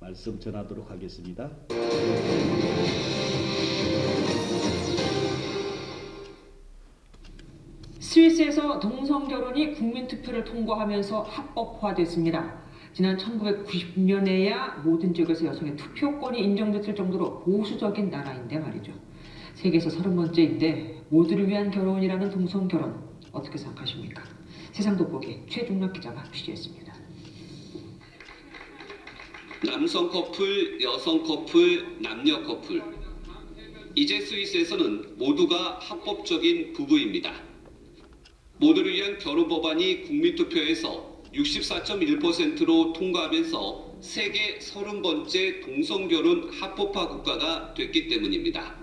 말씀 전하도록 하겠습니다. 스위스에서 동성 결혼이 국민 투표를 통과하면서 합법화됐습니다. 지난 1990년에야 모든 지역에서 여성의 투표권이 인정됐을 정도로 보수적인 나라인데 말이죠. 세계에서 30번째인데 모두를 위한 결혼이라는 동성 결혼 어떻게 생각하십니까? 세상 돋보기 최중락 기자가 취재했습니다. 남성 커플, 여성 커플, 남녀 커플. 이제 스위스에서는 모두가 합법적인 부부입니다. 모두를 위한 결혼 법안이 국민투표에서 64.1%로 통과하면서 세계 30번째 동성결혼 합법화 국가가 됐기 때문입니다.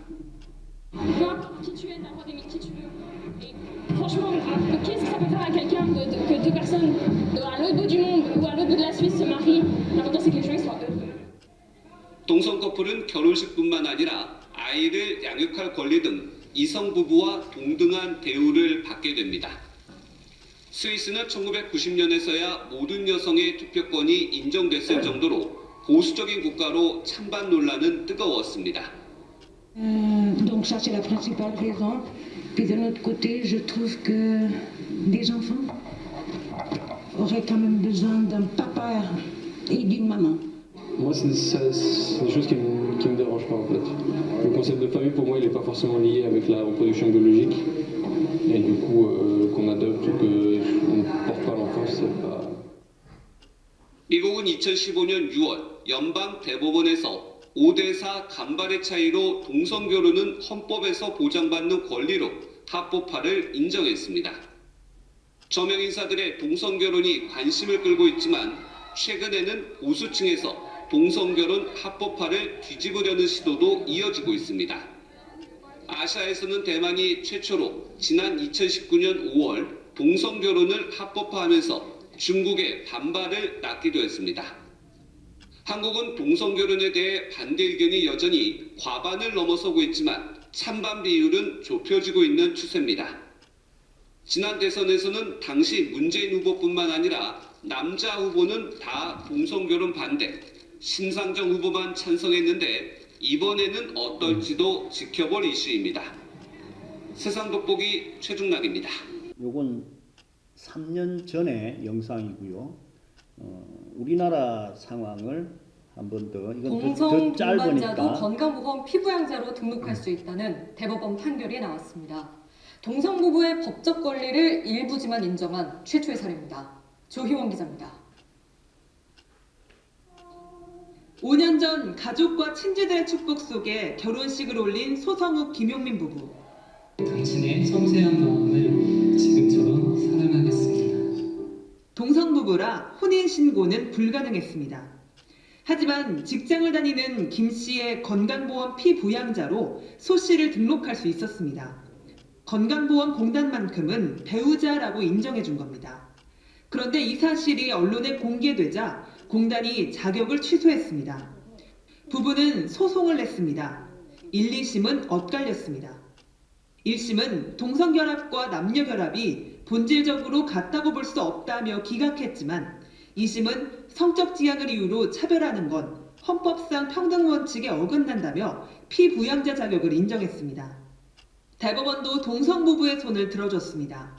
Franchement, ah, qu'est-ce que ça peut faire à quelqu'un de, de- que deux personnes de- à l'autre bout du monde ou à l'autre bout de la Suisse se marient L'important c'est que les gens soient heureux. 동성 커플은 결혼식뿐만 아니라 아이를 양육할 권리 등 이성 부부와 동등한 대우를 받게 됩니다. 스위스는 1990년에서야 모든 여성의 투표권이 인정됐을 정도로 보수적인 국가로 찬반 논란은 뜨거웠습니다. Euh, donc ça c'est la principale raison. Puis d'un autre côté, je trouve que des enfants auraient quand même besoin d'un papa et d'une maman. Moi, c'est ça- c'est des choses qui me, qui me dérangent pas en fait. Le concept de famille, pour moi, il n'est pas forcément lié avec la reproduction biologique. Et du coup, euh, qu'on adopte ou qu'on ne porte pas l'enfant, c'est pas. 미국은 2015년 6월 연방 대법원에서 5대4 간발의 차이로 동성 결혼은 헌법에서 보장받는 권리로 합법화를 인정했습니다. 저명 인사들의 동성 결혼이 관심을 끌고 있지만 최근에는 보수층에서 동성 결혼 합법화를 뒤집으려는 시도도 이어지고 있습니다. 아시아에서는 대만이 최초로 지난 2019년 5월 동성 결혼을 합법화하면서 중국의 반발을 낳기도 했습니다. 한국은 동성 결혼에 대해 반대 의견이 여전히 과반을 넘어서고 있지만 찬반 비율은 좁혀지고 있는 추세입니다. 지난 대선에서는 당시 문재인 후보뿐만 아니라 남자 후보는 다 동성 결혼 반대, 심상정 후보만 찬성했는데 이번에는 어떨지도 지켜볼 이슈입니다. 세상 돋보기 최중락입니다. 요건 3년 전의 영상이고요. 어, 우리나라 상황을 한 번 더 이건 더, 동성 더 동반자도 짧으니까 건강보험 피부양자로 등록할 수 있다는 대법원 판결이 나왔습니다. 동성 부부의 법적 권리를 일부지만 인정한 최초의 사례입니다. 조희원 기자입니다. 5년 전 가족과 친지들의 축복 속에 결혼식을 올린 소성욱 김용민 부부. 당신의 섬세한 마음을 동성 부부라 혼인 신고는 불가능했습니다. 하지만 직장을 다니는 김 씨의 건강보험 피부양자로 소 씨를 등록할 수 있었습니다. 건강보험공단만큼은 배우자라고 인정해 준 겁니다. 그런데 이 사실이 언론에 공개되자 공단이 자격을 취소했습니다. 부부는 소송을 냈습니다. 1, 2심은 엇갈렸습니다. 1심은 동성결합과 남녀결합이 본질적으로 같다고 볼 수 없다며 기각했지만 2심은 성적 지향을 이유로 차별하는 건 헌법상 평등 원칙에 어긋난다며 피부양자 자격을 인정했습니다. 대법원도 동성 부부의 손을 들어줬습니다.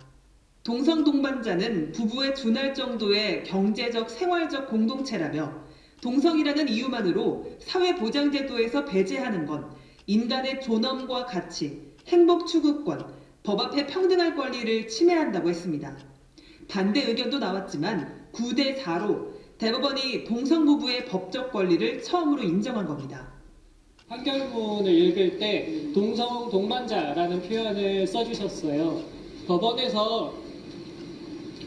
동성 동반자는 부부에 준할 정도의 경제적 생활적 공동체라며 동성이라는 이유만으로 사회보장제도에서 배제하는 건 인간의 존엄과 가치, 행복 추구권, 법 앞에 평등할 권리를 침해한다고 했습니다. 반대 의견도 나왔지만 9대 4로 대법원이 동성 부부의 법적 권리를 처음으로 인정한 겁니다. 판결문을 읽을 때 동성 동반자라는 표현을 써주셨어요. 법원에서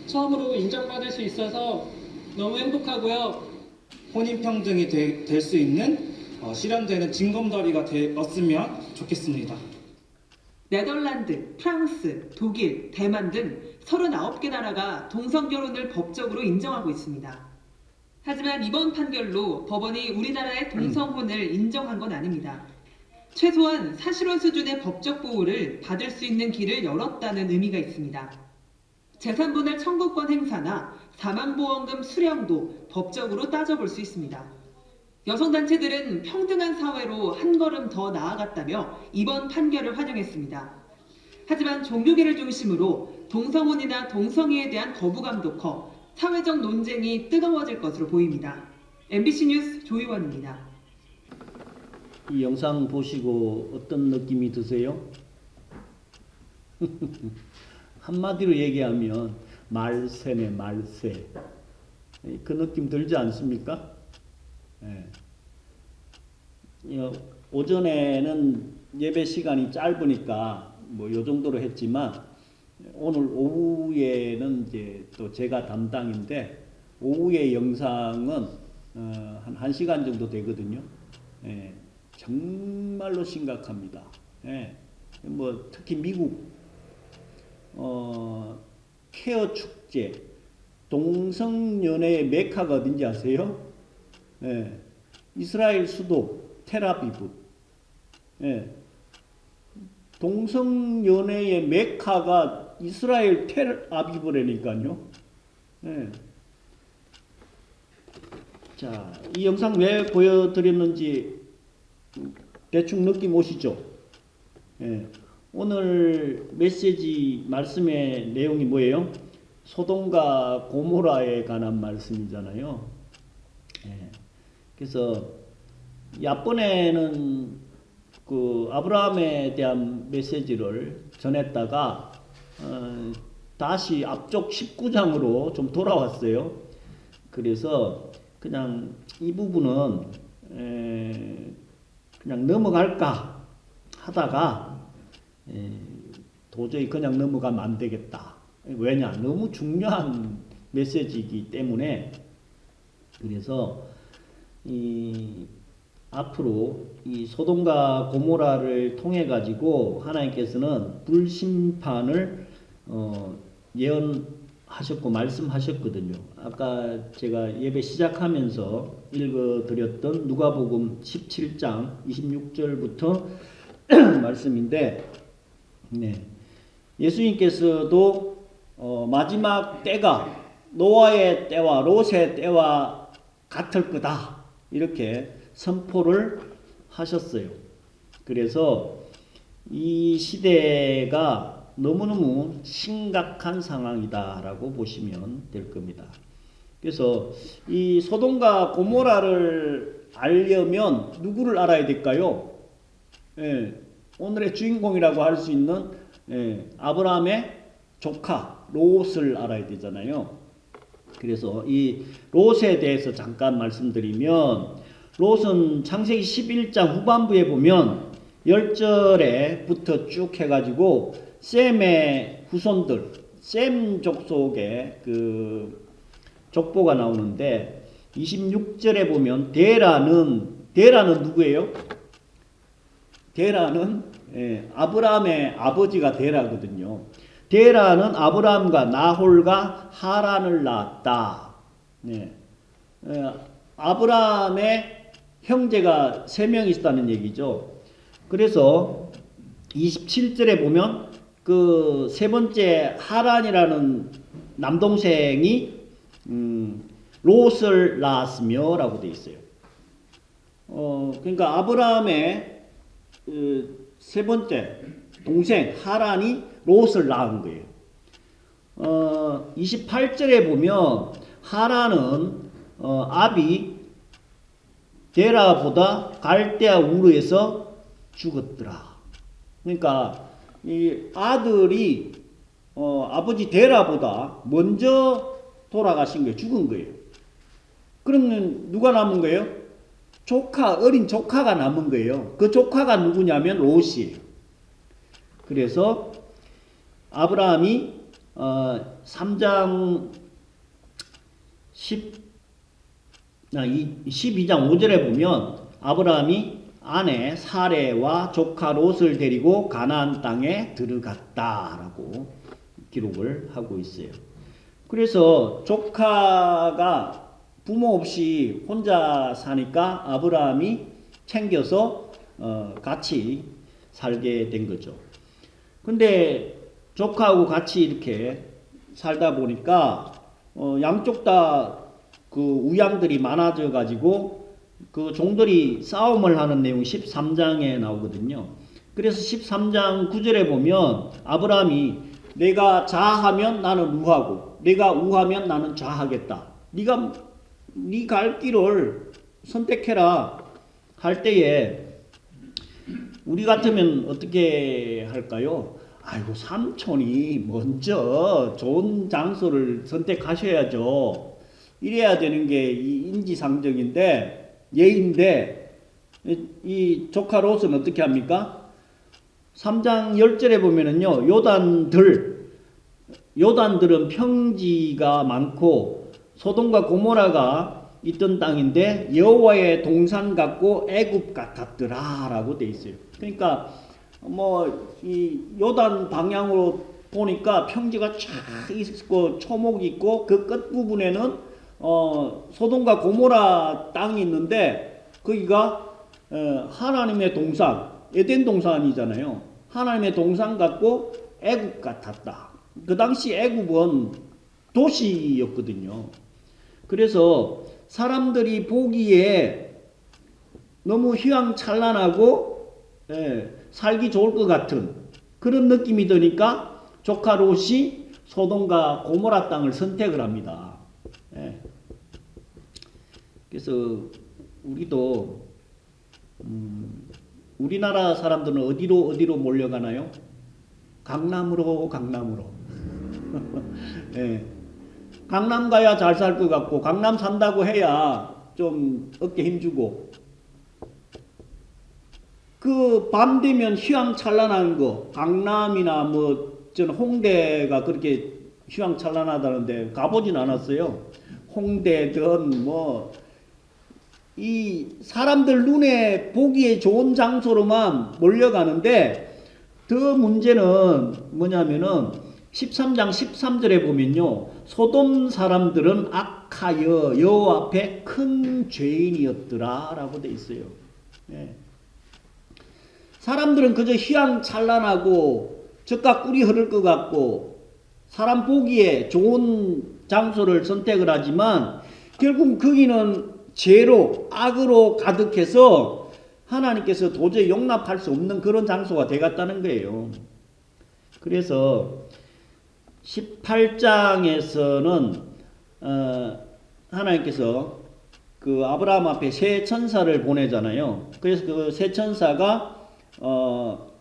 처음으로 인정받을 수 있어서 너무 행복하고요. 혼인평등이 될 수 있는 어, 실현되는 징검다리가 되었으면 좋겠습니다. 네덜란드, 프랑스, 독일, 대만 등 39개 나라가 동성 결혼을 법적으로 인정하고 있습니다. 하지만 이번 판결로 법원이 우리나라의 동성혼을 인정한 건 아닙니다. 최소한 사실혼 수준의 법적 보호를 받을 수 있는 길을 열었다는 의미가 있습니다. 재산분할 청구권 행사나 사망보험금 수령도 법적으로 따져볼 수 있습니다. 여성단체들은 평등한 사회로 한 걸음 더 나아갔다며 이번 판결을 환영했습니다. 하지만 종교계를 중심으로 동성혼이나 동성애에 대한 거부감도 커 사회적 논쟁이 뜨거워질 것으로 보입니다. MBC 뉴스 조희원입니다. 이 영상 보시고 어떤 느낌이 드세요? 한마디로 얘기하면 말세네 말세. 그 느낌 들지 않습니까? 예. 어, 오전에는 예배 시간이 짧으니까 뭐 요 정도로 했지만 오늘 오후에는 이제 또 제가 담당인데 오후의 영상은 어, 한 1시간 정도 되거든요. 예. 정말로 심각합니다. 예. 뭐 특히 미국 어, 케어 축제 동성연애의 메카가 어딘지 아세요? 예. 이스라엘 수도 테라비브. 예. 동성연애의 메카가 이스라엘 텔아비브라니까요. 예. 자, 이 영상 왜 보여드렸는지 대충 느낌 오시죠? 예. 오늘 메시지 말씀의 내용이 뭐예요? 소돔과 고모라에 관한 말씀이잖아요. 예. 그래서 앞번에는 그 아브라함에 대한 메시지를 전했다가 어, 다시 앞쪽 19장으로 좀 돌아왔어요. 그래서 그냥 이 부분은 에, 그냥 넘어갈까 하다가 에, 도저히 그냥 넘어가면 안 되겠다. 왜냐? 너무 중요한 메시지이기 때문에 그래서 이 앞으로 이 소돔과 고모라를 통해 가지고 하나님께서는 불심판을 어, 예언하셨고 말씀하셨거든요. 아까 제가 예배 시작하면서 읽어드렸던 누가복음 17장 26절부터 말씀인데, 네. 예수님께서도 어, 마지막 때가 노아의 때와 롯의 때와 같을 거다 이렇게 선포를 하셨어요. 그래서 이 시대가 너무너무 심각한 상황이다라고 보시면 될 겁니다. 그래서 이 소돔과 고모라를 알려면 누구를 알아야 될까요? 예, 오늘의 주인공이라고 할 수 있는 예, 아브라함의 조카 롯을 알아야 되잖아요. 그래서 이 롯에 대해서 잠깐 말씀드리면 롯은 창세기 11장 후반부에 보면 10절에부터 쭉 해가지고 셈의 후손들, 셈 족속의 그 족보가 나오는데 26절에 보면 데라는 데라는 누구예요? 데라는 예, 아브라함의 아버지가 데라거든요. 데라는 아브라함과 나홀과 하란을 낳았다. 네. 예, 아브라함의 형제가 세명 있다는 얘기죠. 그래서 27절에 보면 그 세 번째 하란이라는 남동생이 음, 롯을 낳았으며 라고 돼 있어요. 어, 그러니까 아브라함의 그 세 번째 동생 하란이 롯을 낳은 거예요. 어, 28절에 보면 하란은 어, 아비 데라보다 갈대아 우르에서 죽었더라. 그러니까 이 아들이 어, 아버지 데라보다 먼저 돌아가신 거예요. 죽은 거예요. 그러면 누가 남은 거예요? 조카, 어린 조카가 남은 거예요. 그 조카가 누구냐면 롯이에요. 그래서 아브라함이 어, 3장 10, 아, 12장 5절에 보면 아브라함이 아내 사레와 조카 롯을 데리고 가나안 땅에 들어갔다라고 기록을 하고 있어요. 그래서 조카가 부모 없이 혼자 사니까 아브라함이 챙겨서 어, 같이 살게 된 거죠. 근데 조카하고 같이 이렇게 살다 보니까 어, 양쪽 다 그 우양들이 많아져 가지고 그 종들이 싸움을 하는 내용 13장에 나오거든요. 그래서 13장 9절에 보면 아브라함이 내가 좌하면 나는 우하고 내가 우하면 나는 좌하겠다. 네가 네 갈 길을 선택해라 할 때에 우리 같으면 어떻게 할까요? 아이고 삼촌이 먼저 좋은 장소를 선택하셔야죠. 이래야 되는 게 이 인지상정인데 예인데 이, 이 조카 롯은 어떻게 합니까? 3장 10절에 보면은요. 요단들 요단들은 평지가 많고 소돔과 고모라가 있던 땅인데 여호와의 동산 같고 애굽 같았더라라고 돼 있어요. 그러니까 뭐 이 요단 방향으로 보니까 평지가 쫙 있고 초목이 있고 그 끝 부분에는 어 소돔과 고모라 땅이 있는데 거기가 어, 하나님의 동산 에덴 동산이잖아요. 하나님의 동산 같고 애굽 같았다. 그 당시 애굽은 도시였거든요. 그래서 사람들이 보기에 너무 휘황찬란하고 예, 살기 좋을 것 같은 그런 느낌이 드니까 조카 롯이 소돔과 고모라 땅을 선택을 합니다. 예. 그래서 우리도 음, 우리나라 사람들은 어디로 어디로 몰려가나요? 강남으로 강남으로. 예. 강남 가야 잘 살 것 같고 강남 산다고 해야 좀 어깨 힘주고 그 밤 되면 휘황찬란한 거 강남이나 뭐 저는 홍대가 그렇게 휘황찬란하다는데 가보진 않았어요. 홍대든 뭐 이 사람들 눈에 보기에 좋은 장소로만 몰려가는데 더 문제는 뭐냐면은 13장 13절에 보면요. 소돔 사람들은 악하여 여호와 앞에 큰 죄인이었더라 라고 돼 있어요. 예. 사람들은 그저 휘황찬란하고 젖과 꿀이 흐를 것 같고 사람 보기에 좋은 장소를 선택을 하지만 결국 거기는 죄로 악으로 가득해서 하나님께서 도저히 용납할 수 없는 그런 장소가 되었다는 거예요. 그래서 18장에서는 어, 하나님께서 그 아브라함 앞에 세 천사를 보내잖아요. 그래서 그 세 천사가 어,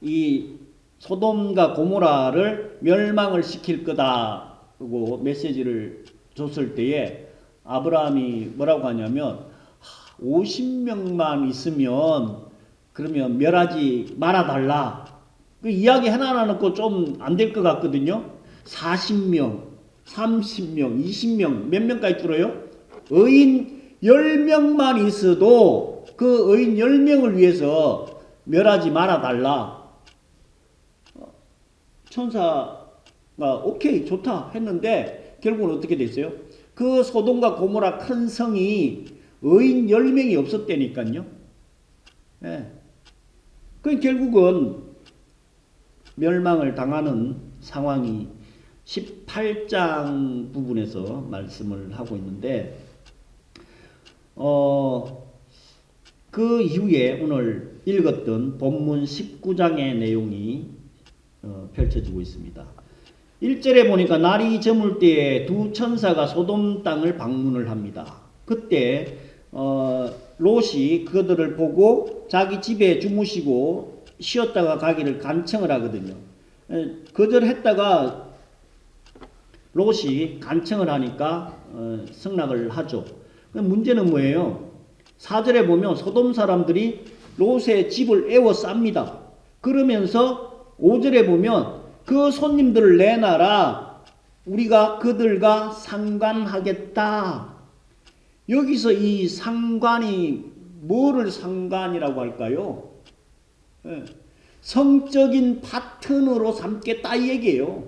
이 소돔과 고모라를 멸망을 시킬 거다고 메시지를 줬을 때에 아브라함이 뭐라고 하냐면 50명만 있으면 그러면 멸하지 말아달라. 그 이야기 하나 놓고 좀 안 될 것 같거든요. 40명, 30명, 20명, 몇 명까지 들어요? 의인 10명만 있어도 그 의인 10명을 위해서 멸하지 말아달라. 천사가 오케이, 좋다 했는데 결국은 어떻게 됐어요? 그 소돔과 고모라 큰 성이 의인 10명이 없었다니까요. 예. 그 결국은 멸망을 당하는 상황이 18장 부분에서 말씀을 하고 있는데 어, 그 이후에 오늘 읽었던 본문 19장의 내용이 어, 펼쳐지고 있습니다. 1절에 보니까 날이 저물 때에 두 천사가 소돔 땅을 방문을 합니다. 그때 어, 롯이 그들을 보고 자기 집에 주무시고 쉬었다가 가기를 간청을 하거든요. 에, 거절했다가 롯이 간청을 하니까 어, 승낙을 하죠. 문제는 뭐예요? 4절에 보면 소돔 사람들이 롯의 집을 에워쌉니다. 그러면서 5절에 보면 그 손님들을 내놔라. 우리가 그들과 상관하겠다. 여기서 이 상관이 뭐를 상관이라고 할까요? 예. 성적인 파트너로 삼겠다 이 얘기예요.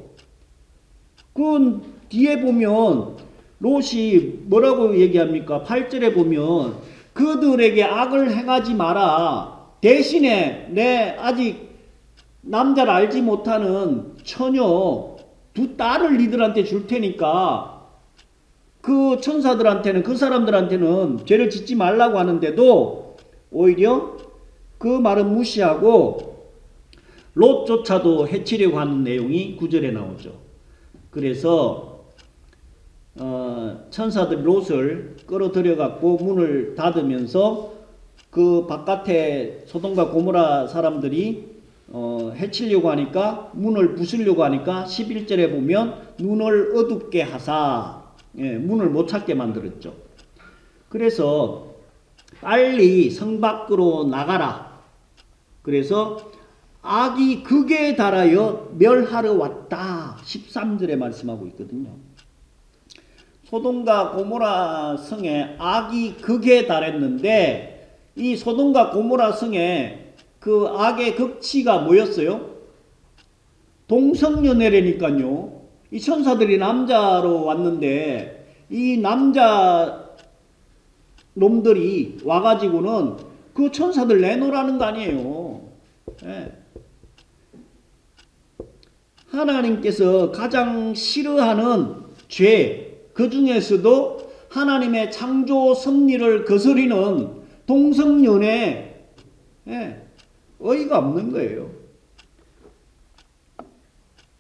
그 뒤에 보면 롯이 뭐라고 얘기합니까? 8절에 보면 그들에게 악을 행하지 마라. 대신에 내 아직 남자를 알지 못하는 처녀 두 딸을 니들한테 줄 테니까 그 천사들한테는 그 사람들한테는 죄를 짓지 말라고 하는데도 오히려 그 말은 무시하고 롯조차도 해치려고 하는 내용이 구절에 나오죠. 그래서 어, 천사들이 롯을 끌어들여 갖고 문을 닫으면서 그 바깥에 소돔과 고모라 사람들이 어, 해치려고 하니까 문을 부수려고 하니까 11절에 보면 눈을 어둡게 하사 예, 문을 못 찾게 만들었죠. 그래서 빨리 성 밖으로 나가라. 그래서 악이 극에 달하여 멸하러 왔다. 13절에 말씀하고 있거든요. 소돔과 고모라 성에 악이 극에 달했는데 이 소돔과 고모라 성에 그 악의 극치가 뭐였어요? 동성연애라니까요. 이 천사들이 남자로 왔는데 이 남자 놈들이 와가지고는 그 천사들 내놓으라는 거 아니에요. 예. 하나님께서 가장 싫어하는 죄, 그 중에서도 하나님의 창조 섭리를 거스리는 동성연애, 예. 어이가 없는 거예요.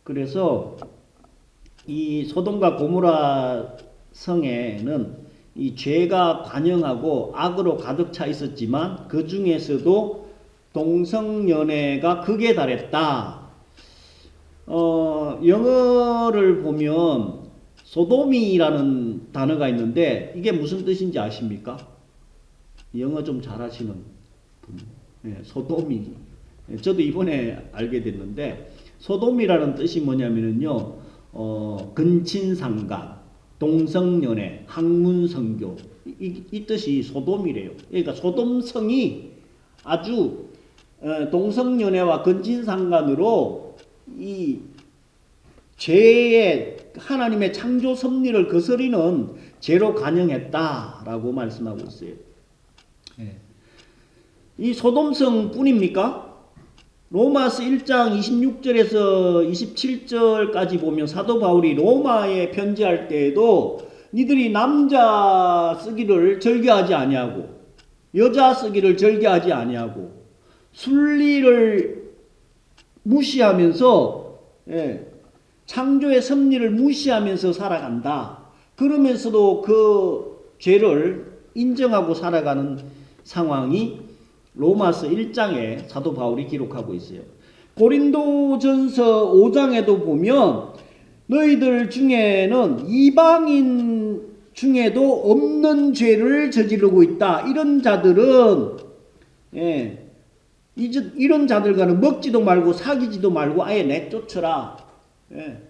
그래서 이 소돔과 고모라 성에는 이 죄가 관영하고 악으로 가득 차 있었지만 그 중에서도 동성연애가 극에 달했다. 어, 영어를 보면 소돔이라는 단어가 있는데 이게 무슨 뜻인지 아십니까? 영어 좀 잘하시는 분. 예, 소돔이. 예, 저도 이번에 알게 됐는데 소돔이라는 뜻이 뭐냐면은요. 어, 근친상간, 동성연애, 학문성교 이, 이 뜻이 소돔이래요. 그러니까 소돔성이 아주 어, 동성연애와 근친상간으로 이 죄의 하나님의 창조 섭리를 거스리는 죄로 간영했다라고 말씀하고 있어요. 예. 이 소돔성 뿐입니까? 로마서 1장 26절에서 27절까지 보면 사도 바울이 로마에 편지할 때에도 니들이 남자 쓰기를 절개하지 아니하고 여자 쓰기를 절개하지 아니하고 순리를 무시하면서 예, 창조의 섭리를 무시하면서 살아간다. 그러면서도 그 죄를 인정하고 살아가는 상황이 로마서 1장에 사도 바울이 기록하고 있어요. 고린도전서 5장에도 보면 너희들 중에는 이방인 중에도 없는 죄를 저지르고 있다. 이런 자들은 예, 이런 자들과는 먹지도 말고 사귀지도 말고 아예 내쫓으라. 예,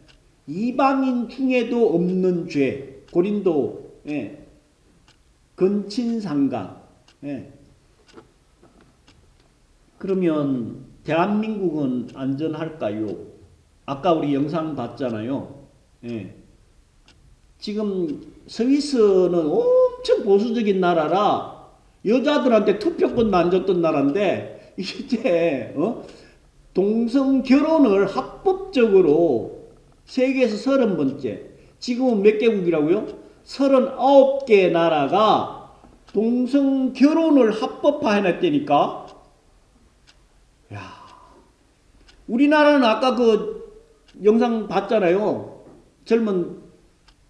이방인 중에도 없는 죄. 고린도 예, 근친상간. 예. 그러면 대한민국은 안전할까요? 아까 우리 영상 봤잖아요. 예. 지금 스위스는 엄청 보수적인 나라라 여자들한테 투표권도 안 줬던 나라인데 이제 어? 동성 결혼을 합법적으로 세계에서 서른 번째 지금은 몇 개국이라고요? 서른아홉 개 나라가 동성 결혼을 합법화해놨다니까 야, 우리나라는 아까 그 영상 봤잖아요. 젊은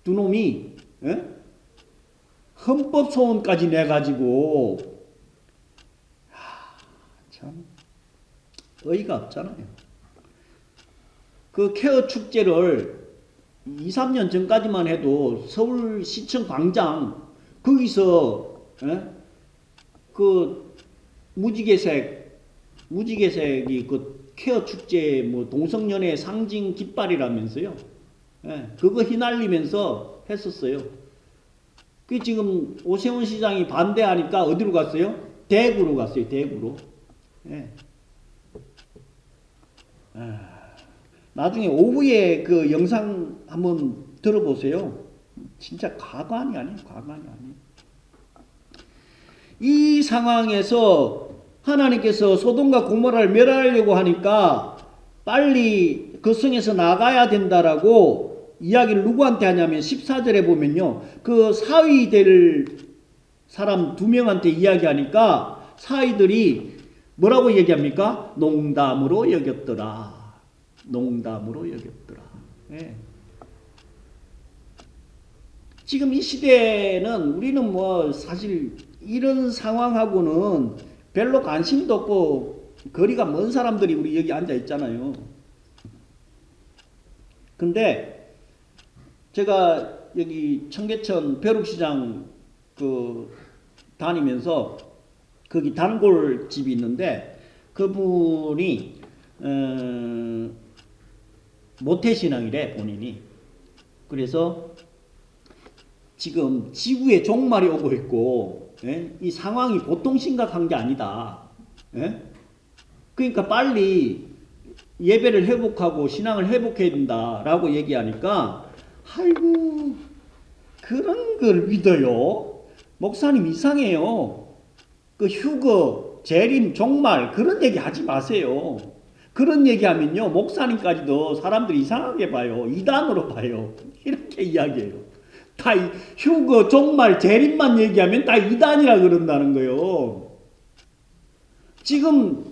두 놈이 예? 헌법 소원까지 내 가지고 참 어이가 없잖아요. 그 케어 축제를 2, 3년 전까지만 해도 서울시청 광장 거기서 예? 그 무지개색 무지개색이 그 케어 축제 뭐 동성연애 상징 깃발이라면서요. 예, 그거 휘날리면서 했었어요. 그 지금 오세훈 시장이 반대하니까 어디로 갔어요? 대구로 갔어요. 대구로. 예. 아, 나중에 오후에 그 영상 한번 들어보세요. 진짜 가관이 아니에요. 가관이 아니에요. 이 상황에서 하나님께서 소돔과 고모라를 멸하려고 하니까 빨리 그 성에서 나가야 된다라고 이야기를 누구한테 하냐면 14절에 보면요. 그 사위 될 사람 두 명한테 이야기하니까 사위들이 뭐라고 얘기합니까? 농담으로 여겼더라. 농담으로 여겼더라. 예. 지금 이 시대는 우리는 뭐 사실 이런 상황하고는 별로 관심도 없고 거리가 먼 사람들이 우리 여기 앉아 있잖아요. 근데 제가 여기 청계천 벼룩시장 그 다니면서 거기 단골 집이 있는데 그분이 어, 모태신앙이래 본인이 그래서 지금 지구에 종말이 오고 있고 예? 이 상황이 보통 심각한 게 아니다. 예? 그러니까 빨리 예배를 회복하고 신앙을 회복해야 된다라고 얘기하니까 아이고 그런 걸 믿어요. 목사님 이상해요. 그 휴거, 재림, 종말 그런 얘기 하지 마세요. 그런 얘기하면요 목사님까지도 사람들이 이상하게 봐요. 이단으로 봐요. 이렇게 이야기해요. 다 이- 휴거, 종말, 재림만 얘기하면 다 이단이라 그런다는 거예요. 지금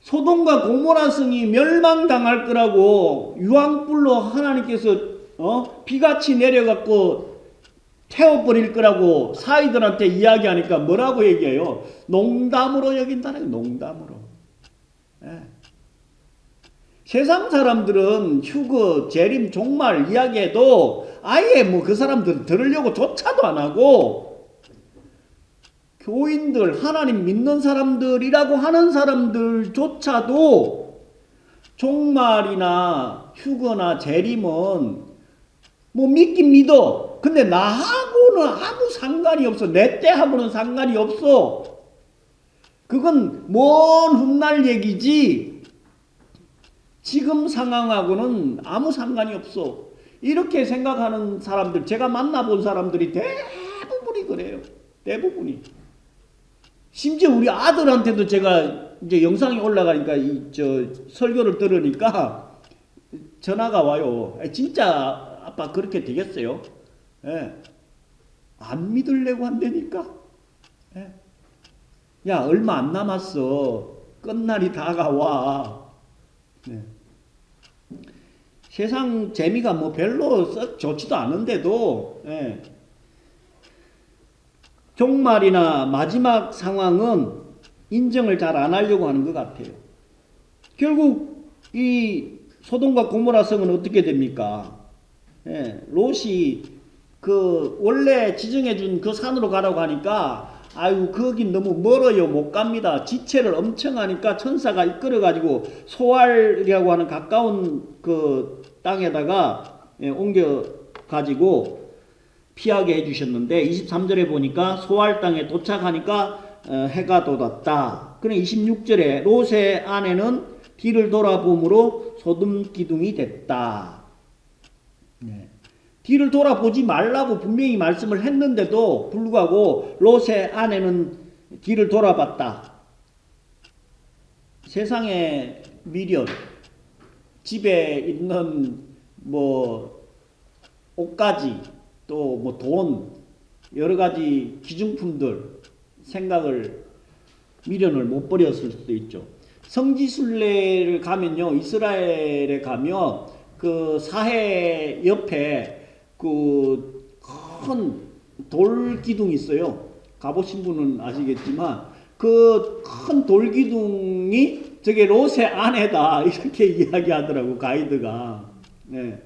소돔과 고모라 성이 멸망당할 거라고 유황불로 하나님께서 어? 비같이 내려갖고 태워버릴 거라고 사이들한테 이야기하니까 뭐라고 얘기해요? 농담으로 여긴다는 거예요. 농담으로. 예. 세상 사람들은 휴거, 재림, 종말 이야기해도 아예 뭐 그 사람들 들으려고 조차도 안 하고 교인들, 하나님 믿는 사람들이라고 하는 사람들조차도 종말이나 휴거나 재림은 뭐 믿긴 믿어. 근데 나하고는 아무 상관이 없어. 내 때하고는 상관이 없어. 그건 먼 훗날 얘기지. 지금 상황하고는 아무 상관이 없어. 이렇게 생각하는 사람들, 제가 만나본 사람들이 대부분이 그래요. 대부분이. 심지어 우리 아들한테도 제가 이제 영상이 올라가니까 이 저 설교를 들으니까 전화가 와요. 아, 진짜 아빠 그렇게 되겠어요? 예. 안 믿으려고 한다니까. 예. 야 얼마 안 남았어. 끝날이 다가와. 네. 세상 재미가 뭐 별로 썩 좋지도 않은데도 예. 종말이나 마지막 상황은 인정을 잘 안 하려고 하는 것 같아요. 결국 이 소돔과 고모라 성은 어떻게 됩니까? 예, 롯이 그 원래 지정해 준 그 산으로 가라고 하니까 아유 거긴 너무 멀어요 못 갑니다 지체를 엄청 하니까 천사가 이끌어 가지고 소알이라고 하는 가까운 그 땅에다가 예, 옮겨 가지고 피하게 해 주셨는데 23절에 보니까 소알 땅에 도착하니까 어, 해가 돋았다. 그래 26절에 롯의 아내는 뒤를 돌아봄으로 소돔 기둥이 됐다. 네. 뒤를 돌아보지 말라고 분명히 말씀을 했는데도 불구하고 롯의 아내는 뒤를 돌아봤다. 세상의 미련, 집에 있는 뭐 옷가지, 또 뭐 돈, 여러 가지 기중품들 생각을 미련을 못 버렸을 수도 있죠. 성지순례를 가면요, 이스라엘에 가면 그 사해 옆에 그 큰 돌 기둥이 있어요. 가보신 분은 아시겠지만 그 큰 돌 기둥이 저게 롯의 아내다 이렇게 이야기하더라고 가이드가. 네.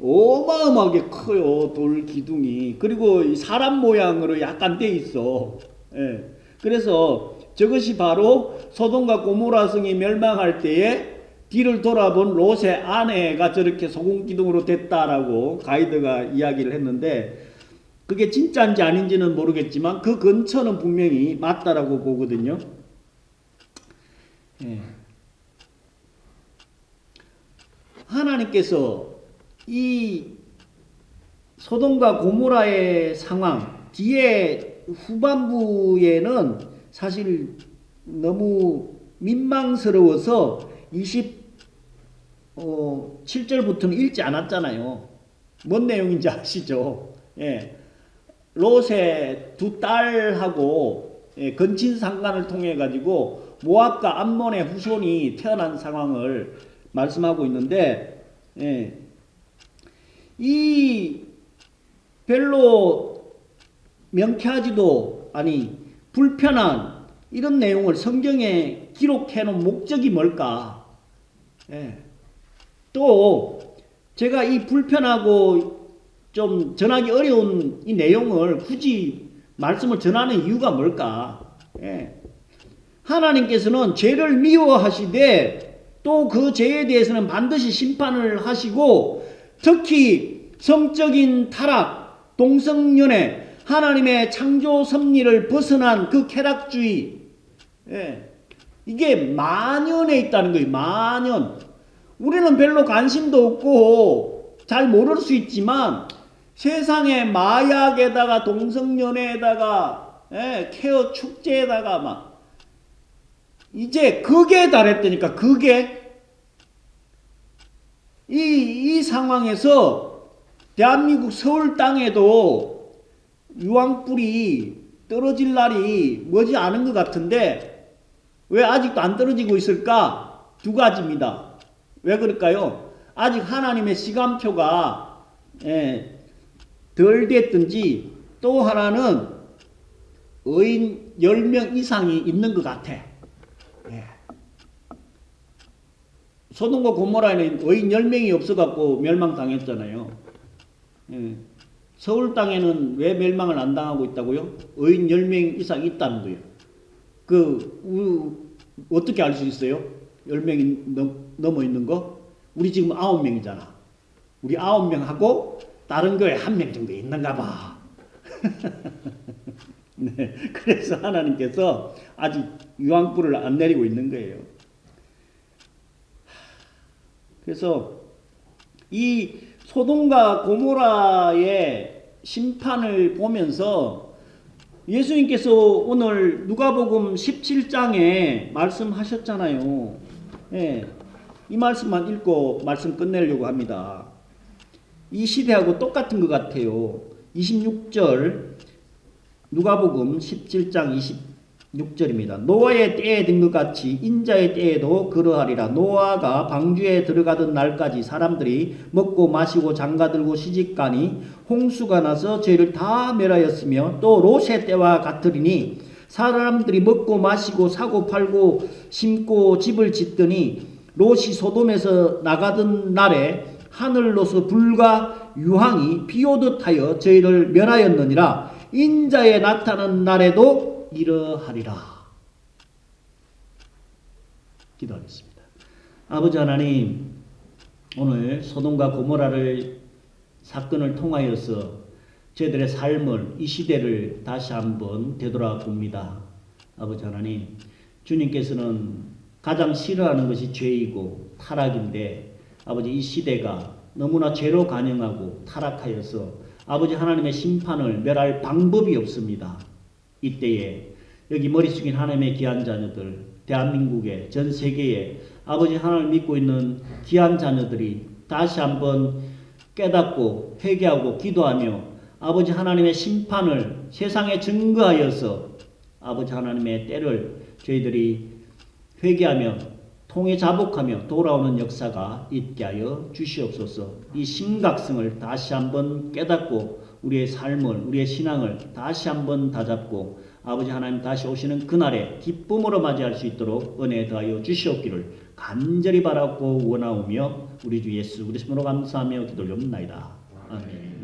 어마어마하게 커요 돌 기둥이 그리고 이 사람 모양으로 약간 돼 있어. 예. 그래서 저것이 바로 소돔과 고모라 성이 멸망할 때에 뒤를 돌아본 롯의 아내가 저렇게 소금 기둥으로 됐다라고 가이드가 이야기를 했는데 그게 진짜인지 아닌지는 모르겠지만 그 근처는 분명히 맞다라고 보거든요. 예. 하나님께서 이 소돔과 고모라의 상황 뒤에 후반부에는 사실 너무 민망스러워서 27절부터는 읽지 않았잖아요. 뭔 내용인지 아시죠? 예. 롯의 두 딸하고 예, 건친 상간을 통해 가지고 모압과 암몬의 후손이 태어난 상황을 말씀하고 있는데 예. 이 별로 명쾌하지도 아니 불편한 이런 내용을 성경에 기록해 놓은 목적이 뭘까? 예. 또 제가 이 불편하고 좀 전하기 어려운 이 내용을 굳이 말씀을 전하는 이유가 뭘까? 예. 하나님께서는 죄를 미워하시되 또 그 죄에 대해서는 반드시 심판을 하시고 특히 성적인 타락, 동성연애, 하나님의 창조 섭리를 벗어난 그 쾌락주의, 예. 이게 만연에 있다는 거예요. 만연. 우리는 별로 관심도 없고 잘 모를 수 있지만 세상에 마약에다가 동성연애에다가 예, 케어 축제에다가 막 이제 그게 달했다니까 그게 이, 이 상황에서 대한민국 서울 땅에도 유황불이 떨어질 날이 머지 않은 것 같은데 왜 아직도 안 떨어지고 있을까? 두 가지입니다. 왜 그럴까요? 아직 하나님의 시간표가 예, 덜 됐든지 또 하나는 의인 10명 이상이 있는 것 같아. 예. 소돔과 고모라에는 의인 10명이 없어갖고 멸망당했잖아요. 예. 서울 땅에는 왜 멸망을 안 당하고 있다고요? 의인 10명 이상 있다는 거예요. 그, 우, 어떻게 알 수 있어요? 10명이 넘, 넘어 있는 거? 우리 지금 9명이잖아. 우리 9명하고 다른 교회 한명 정도 있는가 봐. 네, 그래서 하나님께서 아직 유황불을 안 내리고 있는 거예요. 그래서 이 소돔과 고모라의 심판을 보면서 예수님께서 오늘 누가복음 17장에 말씀하셨잖아요. 예, 이 말씀만 읽고 말씀 끝내려고 합니다. 이 시대하고 똑같은 것 같아요. 26절 누가복음 17장 26절입니다. 노아의 때에 된것 같이 인자의 때에도 그러하리라. 노아가 방주에 들어가던 날까지 사람들이 먹고 마시고 장가들고 시집가니 홍수가 나서 죄를 다 멸하였으며 또 롯의 때와 같으리니 사람들이 먹고 마시고 사고 팔고 심고 집을 짓더니 롯이 소돔에서 나가던 날에 하늘로서 불과 유황이 비오듯 하여 저희를 멸하였느니라 인자에 나타난 날에도 이러하리라. 기도하겠습니다. 아버지 하나님 오늘 소돔과 고모라를 사건을 통하여서 저희들의 삶을 이 시대를 다시 한번 되돌아 봅니다. 아버지 하나님 주님께서는 가장 싫어하는 것이 죄이고 타락인데 아버지 이 시대가 너무나 죄로 간영하고 타락하여서 아버지 하나님의 심판을 멸할 방법이 없습니다. 이때에 여기 머리 숙인 하나님의 귀한 자녀들, 대한민국의 전 세계에 아버지 하나님을 믿고 있는 귀한 자녀들이 다시 한번 깨닫고 회개하고 기도하며 아버지 하나님의 심판을 세상에 증거하여서 아버지 하나님의 때를 저희들이 회개하며 통해 자복하며 돌아오는 역사가 있게 하여 주시옵소서. 이 심각성을 다시 한번 깨닫고 우리의 삶을 우리의 신앙을 다시 한번 다잡고 아버지 하나님 다시 오시는 그날에 기쁨으로 맞이할 수 있도록 은혜 더하여 주시옵기를 간절히 바라고 원하오며 우리 주 예수 그리스도로 감사하며 기도를 옵나이다. 아멘.